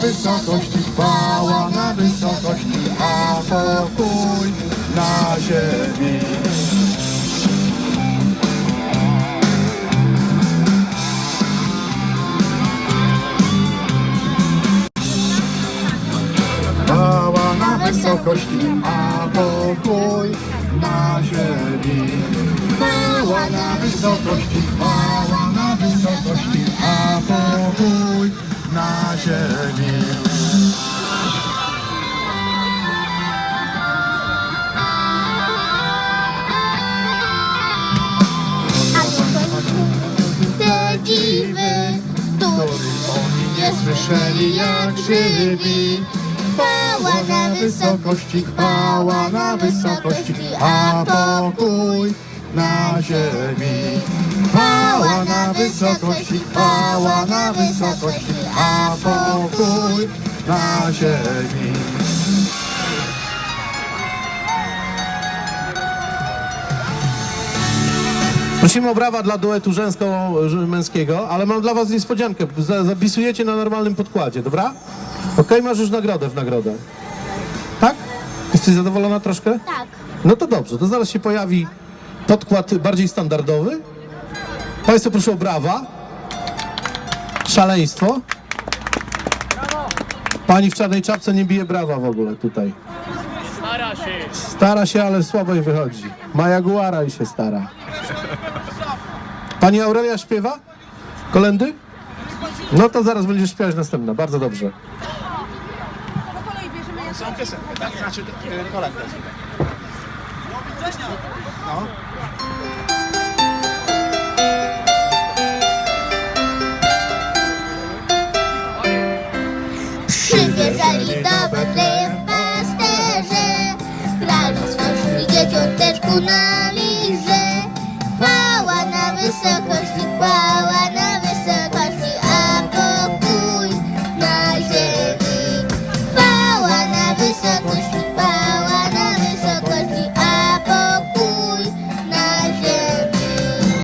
wysokości, chwała na wysokości, a pokój na ziemi. Chwała na wysokości, a pokój na ziemi. Chwała na wysokości, ziemi. Te dziwy, Których oni nie słyszeli jak żywi. Chwała na wysokości, chwała na wysokości, a pokój na ziemi. Chwała na wysokości, chwała na wysokości, a pokój na ziemi. Prosimy o brawa dla duetu żeńsko-męskiego, ale mam dla was niespodziankę. Za- Zapisujecie na normalnym podkładzie, dobra? Okej, masz już nagrodę w nagrodę. Tak? Jesteś zadowolona troszkę? tak. No to dobrze, to zaraz się pojawi podkład bardziej standardowy. Państwo proszę o brawa. Szaleństwo. Pani w czarnej czapce nie bije brawa w ogóle tutaj. Stara się. Stara się, ale słabo jej wychodzi. Ma jaguara i się stara. Pani Aurelia śpiewa? Kolendy? No to zaraz będziesz śpiewać następna. Bardzo dobrze. Są piosenki, tak? Znaczy e, kolędę. Przybierzali do Betlejem pasterze, grali z fałszymi dzieciąteczku na